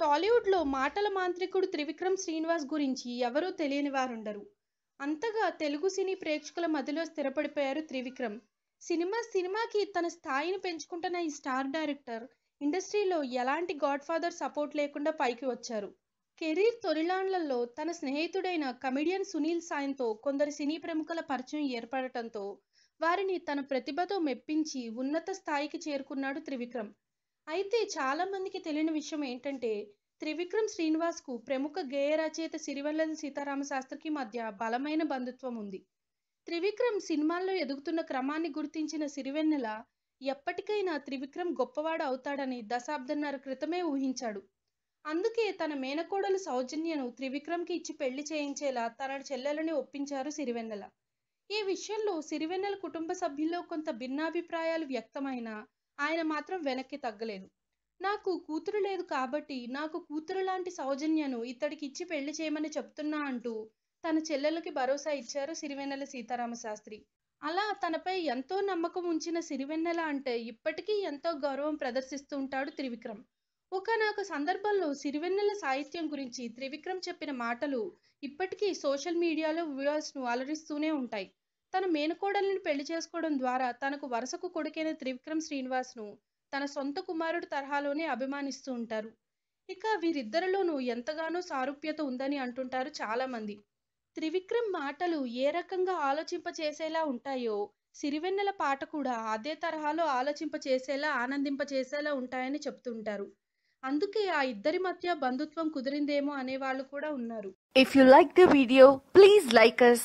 టాలీవుడ్లో మాటల మాంత్రికుడు త్రివిక్రమ్ శ్రీనివాస్ గురించి ఎవరూ తెలియని వారుండరు. అంతగా తెలుగు సినీ ప్రేక్షకుల మధ్యలో స్థిరపడిపోయారు త్రివిక్రమ్. సినిమా సినిమాకి తన స్థాయిని పెంచుకుంటున్న ఈ స్టార్ డైరెక్టర్ ఇండస్ట్రీలో ఎలాంటి గాడ్ ఫాదర్ సపోర్ట్ లేకుండా పైకి వచ్చారు. కెరీర్ తొలిలాండ్లలో తన స్నేహితుడైన కమెడియన్ సునీల్ సాయంతో కొందరు సినీ ప్రముఖుల పరిచయం ఏర్పడటంతో వారిని తన ప్రతిభతో మెప్పించి ఉన్నత స్థాయికి చేరుకున్నాడు త్రివిక్రమ్. అయితే చాలా మందికి తెలియని విషయం ఏంటంటే త్రివిక్రమ్ శ్రీనివాస్కు ప్రముఖ గేయ రచయిత సిరివల్లది సీతారామ శాస్త్రికి మధ్య బలమైన బంధుత్వం ఉంది. త్రివిక్రమ్ సినిమాల్లో ఎదుగుతున్న క్రమాన్ని గుర్తించిన సిరివెన్నెల ఎప్పటికైనా త్రివిక్రమ్ గొప్పవాడు అవుతాడని దశాబ్దన్నర క్రితమే ఊహించాడు. అందుకే తన మేనకోడలు సౌజన్యను త్రివిక్రమ్కి ఇచ్చి పెళ్ళి చేయించేలా తన చెల్లెలని ఒప్పించారు సిరివెన్నెల. ఈ విషయంలో సిరివెన్నెల కుటుంబ సభ్యుల్లో కొంత భిన్నాభిప్రాయాలు వ్యక్తమైనా ఆయన మాత్రం వెనక్కి తగ్గలేదు. నాకు కూతురు లేదు కాబట్టి నాకు కూతురు లాంటి సౌజన్యను ఇతడికి ఇచ్చి పెళ్ళి చేయమని చెప్తున్నా అంటూ తన చెల్లెలకి భరోసా ఇచ్చారు సిరివెన్నెల సీతారామ శాస్త్రి. అలా తనపై ఎంతో నమ్మకం ఉంచిన సిరివెన్నెల అంటే ఇప్పటికీ ఎంతో గౌరవం ప్రదర్శిస్తూ ఉంటాడు త్రివిక్రమ్. ఒకనొక సందర్భంలో సిరివెన్నెల సాహిత్యం గురించి త్రివిక్రమ్ చెప్పిన మాటలు ఇప్పటికీ సోషల్ మీడియాలో వ్యూవర్స్ను అలరిస్తూనే ఉంటాయి. తన మేనకోడలిని పెళ్ళి చేసుకోవడం ద్వారా తనకు వరుసకు కొడుకైన త్రివిక్రమ్ శ్రీనివాస్ను తన సొంత కుమారుడు తరహాలోనే అభిమానిస్తూ ఉంటారు. ఇక వీరిద్దరిలోనూ ఎంతగానో సారూప్యత ఉందని అంటుంటారు చాలామంది. త్రివిక్రమ్ మాటలు ఏ రకంగా ఆలోచింపచేసేలా ఉంటాయో సిరివెన్నెల పాట కూడా అదే తరహాలో ఆలోచింపచేసేలా ఆనందింపచేసేలా ఉంటాయని చెప్తుంటారు. అందుకే ఆ ఇద్దరి మధ్య బంధుత్వం కుదిరిందేమో అనేవాళ్ళు కూడా ఉన్నారు. If you like the video please like us